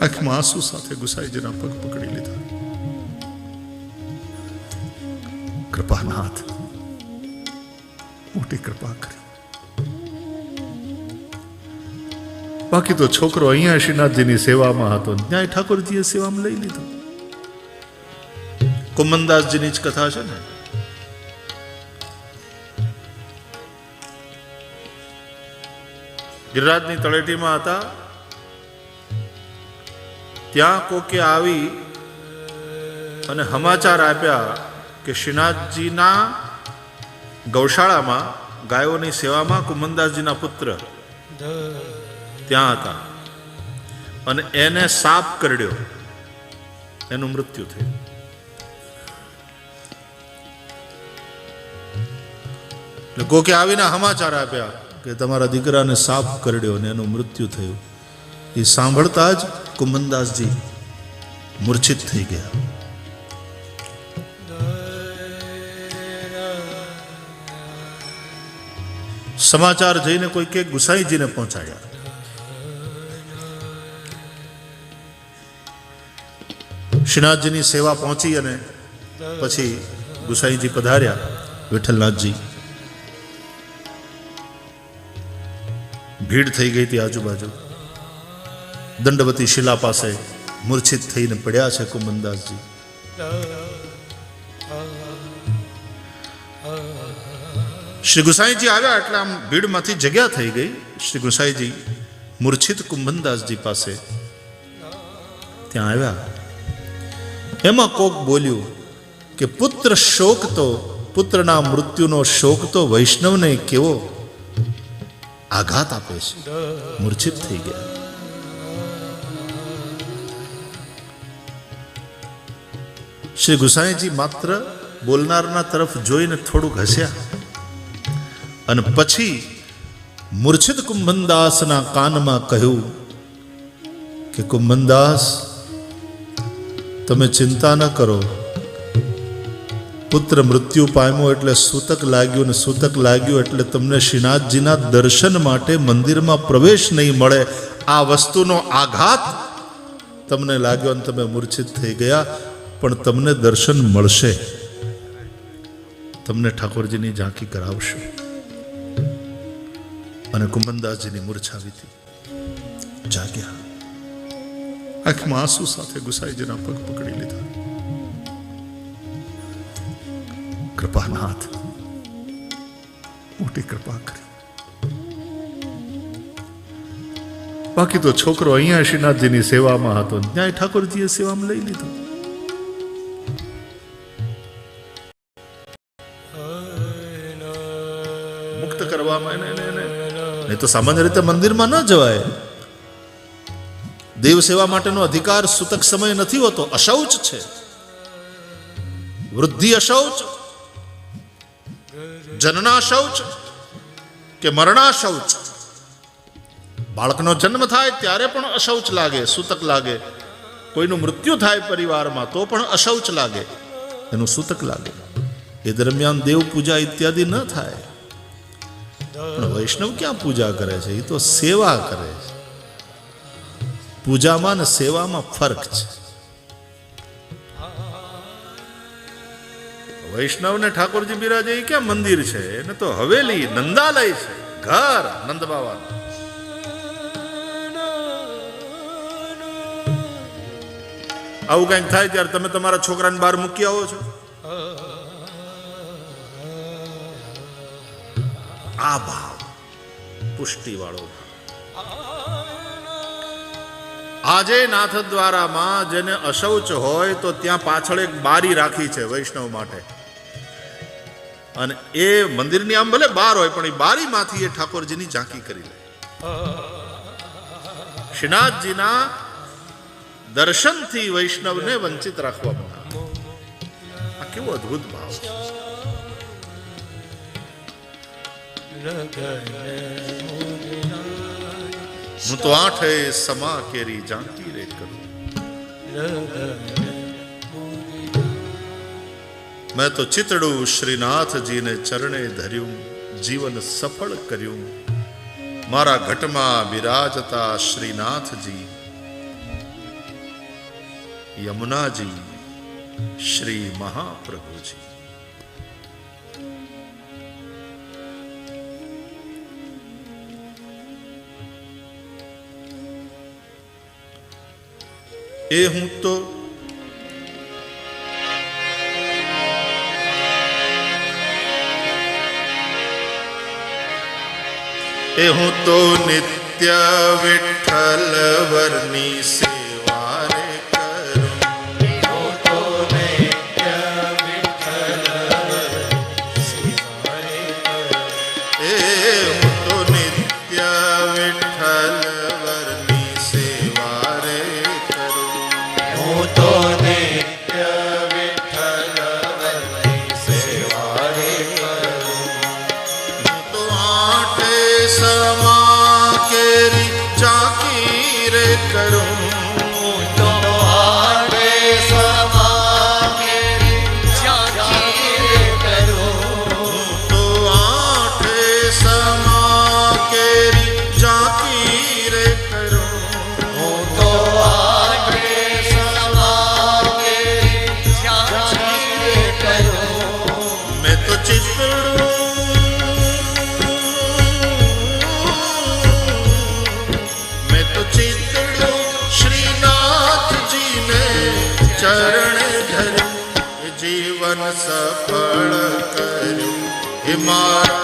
આંખમાં આંસુ સાથે ગુસાઈજીના પગ પકડી લીધા. કૃપાનાથ મોટી કૃપા કરી. બાકી તો છોકરો અહીંયા શ્રીનાથજીની સેવામાં હતો. ત્યાં ઠાકોરજીએ સેવામાં લઈ લીધો. કુમનદાસજીની જ કથા છે ને? ગિરિરાજની તળેટીમાં હતા. ત્યાં કોકે આવી અને સમાચાર આપ્યા કે શ્રીનાથજીના ગૌશાળામાં ગાયોની સેવામાં કુમનદાસજીના પુત્ર ત્યાં હતા. અને એને સાપ કરડ્યો. એનું મૃત્યુ થયું. એટલે કોકે આવીને સમાચાર આપ્યા કે તમારા દીકરાને સાપ કરડ્યો અને એનું મૃત્યુ થયું. એ સાંભળતા જ કુમનદાસજી મૂર્છિત થઈ ગયા. સમાચાર જઈને કોઈ કે ગુસાઈજીને પહોંચાડ્યા. શ્રીનાથજીની સેવા પહોંચી અને પછી ગુસાઈજી પધાર્યા, વિઠ્ઠલનાથજી. ભીડ થઈ ગઈ હતી આજુબાજુ. દંડવતી શિલા પાસે મૂર્છિત થઈને પડ્યા છે કુમનદાસજી શ્રી ગુસાઈજી આવ્યા એટલે આમ ભીડમાંથી જગ્યા થઈ ગઈ. શ્રી ગુસાઈજી મૂર્છિત કુંભનદાસજી પાસે ત્યાં આવ્યા. એમાં કોક બોલ્યું કે, પુત્ર શોક તો, પુત્રના મૃત્યુનો શોક તો વૈષ્ણવને કેવો આઘાત આપે છે. મૂર્છિત થઈ ગયા. શ્રી ગુસાઈજી માત્ર બોલનારના તરફ જોઈને થોડુંક હસ્યા અને પછી મૂર્છિત કુંભનદાસના કાનમાં કહ્યું કે, કુંભનદાસ, તમે ચિંતા ન કરો. પુત્ર મૃત્યુ પામ્યો એટલે સૂતક લાગ્યું ને સૂતક લાગ્યું એટલે તમને શ્રીનાથજીના દર્શન માટે મંદિરમાં પ્રવેશ નહીં મળે. આ વસ્તુનો આઘાત તમને લાગ્યો અને તમે મૂર્છિત થઈ ગયા. પણ તમને દર્શન મળશે. તમને ઠાકોરજીની ઝાંકી કરાવશે. અને કુંભનદાસજીની મૂર્છા વીતી જાગ્યા. આંખમાં આંસુ સાથે ગુસાઈજીના પગ પકડી લીધા. કૃપાનાથ, મોટી કૃપા કરી. બાકી તો છોકરો અહીંયા શ્રીનાથજીની સેવામાં હતો. ત્યાં ઠાકોરજીએ સેવામાં લઈ લીધો. તો સામાન્ય રીતે મંદિરમાં ન જવાય. દેવ સેવા માટેનો અધિકાર સૂતક સમય નથી હોતો, અશૌચ છે. વૃદ્ધિ અશૌચ, જનનાશૌચ કે મરણાશૌચ. બાળકનો જન્મ થાય ત્યારે પણ અશૌચ લાગે, સૂતક લાગે. કોઈનું મૃત્યુ થાય પરિવારમાં તો પણ અશૌચ લાગે. એનું સૂતક લાગે. એ દરમિયાન દેવ પૂજા ઇત્યાદિ ન થાય. વૈષ્ણવ ક્યાં પૂજા કરે છે? એ તો સેવા કરે છે. પૂજામાં ને સેવામાં ફરક છે. વૈષ્ણવ ને ઠાકોરજી બિરાજે એ ક્યાં મંદિર છે? એને તો હવેલી, નંદાલય છે. ઘર, નંદ બાવાનું આવું કંઈક થાય ત્યારે તમે તમારા છોકરાને બહાર મૂકી આવો છો? આ ભાવ પુષ્ટિ વાળો આજે નાથ દ્વારામાં જેને અશૌચ હોય તો ત્યાં પાછળ એક બારી રાખી છે વૈષ્ણવ માટે. અને એ મંદિરની આમ ભલે બાર હોય, પણ એ બારીમાંથી એ ઠાકોરજીની ઝાંકી કરી લે. શ્રીનાથજીના દર્શનથી વૈષ્ણવને વંચિત રાખવામાં આવે. આ કેવો અદ્ભુત ભાવ છે. હું તો આઠે સમા કેરી જાણતી રે કરું. મેં તો ચિતડું શ્રીનાથજીને ચરણે ધર્યું, જીવન સફળ કર્યું. મારા ઘટમાં બિરાજતા શ્રીનાથજી. યમુનાજી, શ્રી મહાપ્રભુજી. એ હું તો એ હું તો નિત્ય વિઠ્ઠલ વરની સેવા caro tomorrow.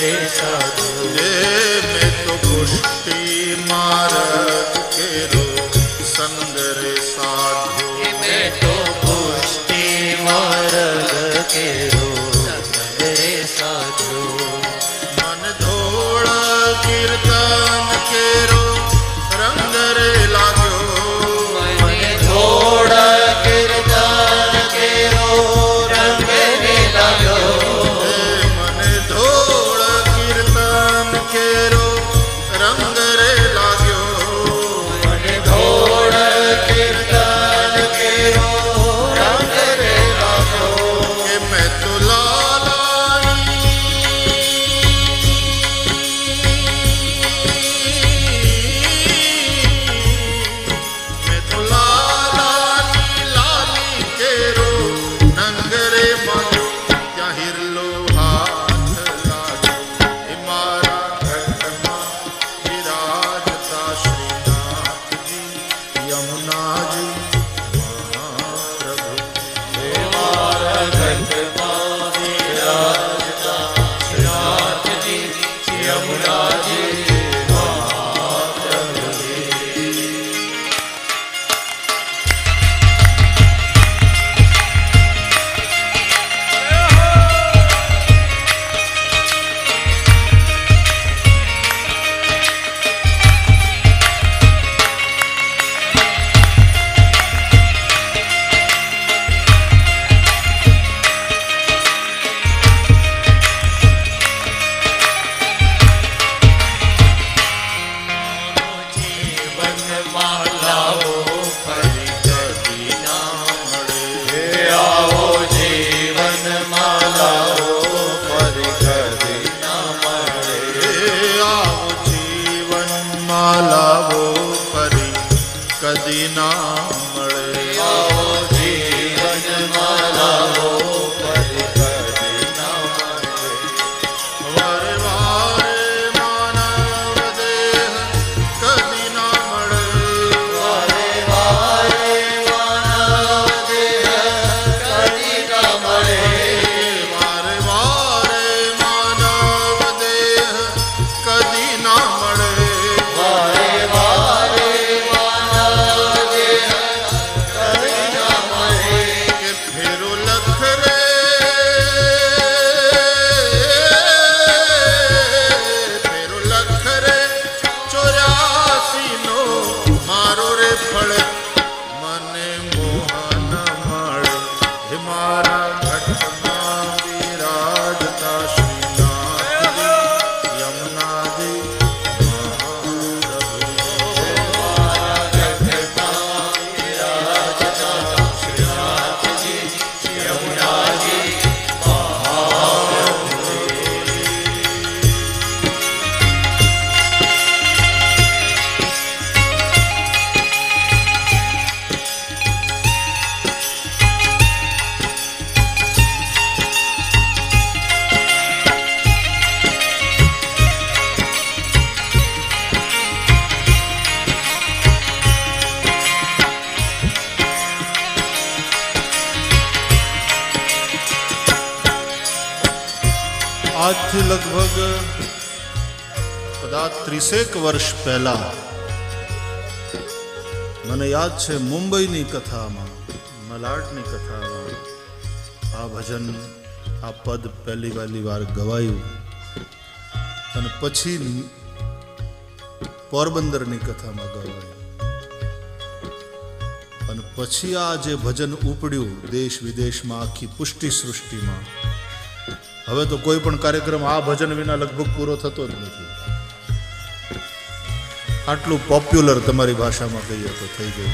રે સાધુ રે મેં તો પુષ્ટિ કદાચ ત્રીસેક વર્ષ પહેલા. મને યાદ છે મુંબઈની કથામાં મલાડની કથામાં. આ ભજન, આ પદ પહેલી પહેલી વાર ગવાયું. અને પછી પોરબંદરની કથામાં ગવાયું. અને પછી આ જે ભજન ઉપડ્યું દેશ વિદેશમાં આખી પુષ્ટિ સૃષ્ટિમાં, હવે તો કોઈ પણ કાર્યક્રમ આ ભજન વિના લગભગ પૂરો થતો જ નથી. આટલું પોપ્યુલર તમારી ભાષામાં કહીએ તો થઈ ગયું.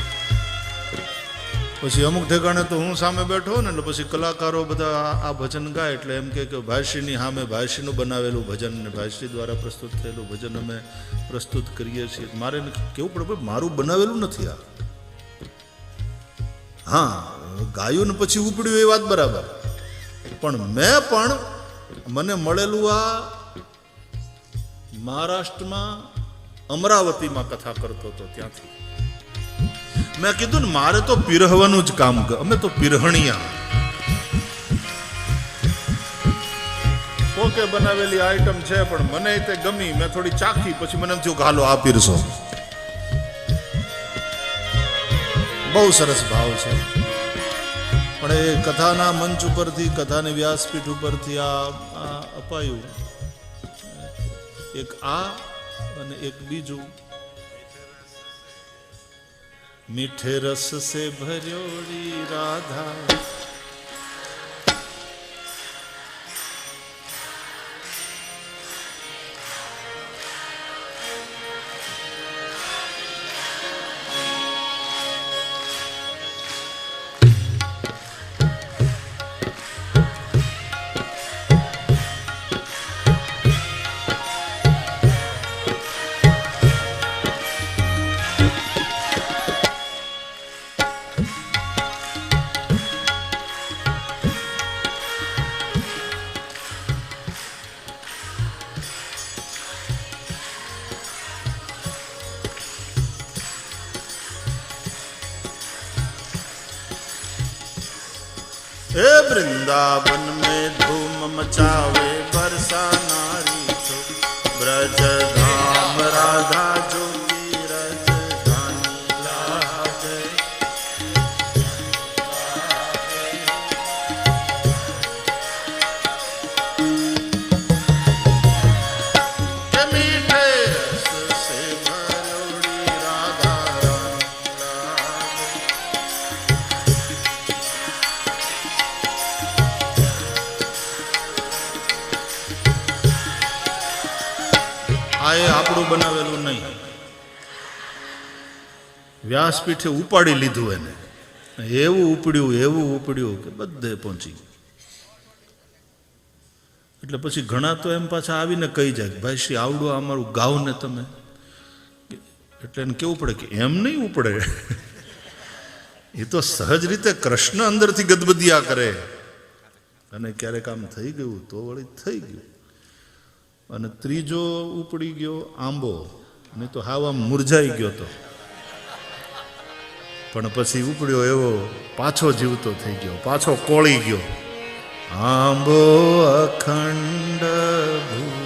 પછી અમુક ઠેકાણે તો હું સામે બેઠો ને એટલે પછી કલાકારો બધા આ- ભજન ગાય એટલે એમ કે ભાષીની સામે ભાષીનું બનાવેલું ભજન ને ભાષી દ્વારા પ્રસ્તુત થયેલું ભજન અમે પ્રસ્તુત કરીએ છીએ. મારે કેવું પડે મારું બનાવેલું નથી આ. હા ગાયું ને પછી ઉપડ્યું એ વાત બરાબર. પણ મેં પણ મને મળેલું આ મહારાષ્ટ્રમાં અમરાવતીમાં કથા કરતો હતો ત્યાંથી. મેં કીધું ને, મારે તો પીરહવાનું જ કામ અમે તો પીરહણિયા. કોકે બનાવેલી આઈટમ છે, પણ મને તે ગમી, મેં થોડી ચાખી, પછી મને થયું હાલો, આ પીરસો. બહુ સરસ ભાવ છે. પણ એ કથાના મંચ ઉપરથી, કથાની વ્યાસપીઠ ઉપરથી આ અપાયું. એક આ અને એક બીજું મીઠે રસ સે ભર્યોડી રાધા. વૃંદાવન મેં ધૂમ મચાવે બરસાનારી છો બ્રજ વ્યાસપીઠે ઉપાડી લીધું એને. એવું ઉપડ્યું એવું ઉપડ્યું કે બધે પહોંચી એટલે પછી ઘણા તો એમ પાછા આવીને કહી જાય ભાઈ શ્રી આવડું અમારું ગાવ ને તમે. એટલે એને કેવું પડે કે એમ નહીં ઉપડે. એ તો સહજ રીતે કૃષ્ણ અંદરથી ગદબદિયા કરે. અને ક્યારેક આમ થઈ ગયું, તો વળી થઈ ગયું. અને ત્રીજો ઉપડી ગયો આંબો, નહીં તો હાવ આમ મુરઝાઈ ગયો તો. પણ પછી ઉપડ્યો એવો પાછો જીવતો થઈ ગયો પાછો કોળી ગયો. આંબો અખંડ ભુવન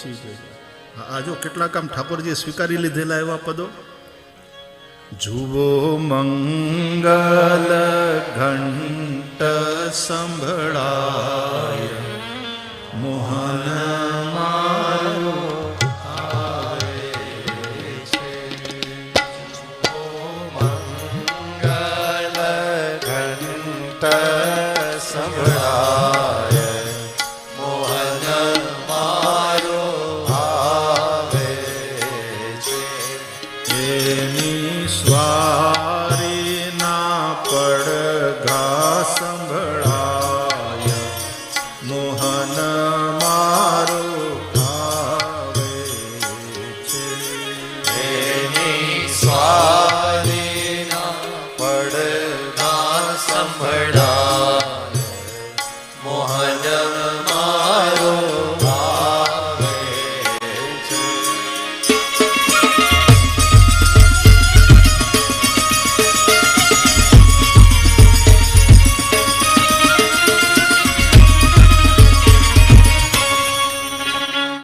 પછી છે આ જો કેટલાક આમ ઠાકોરજીએ સ્વીકારી લીધેલા એવા પદો. જુઓ મંગલ ઘંટ સંભળાય, મોહન ना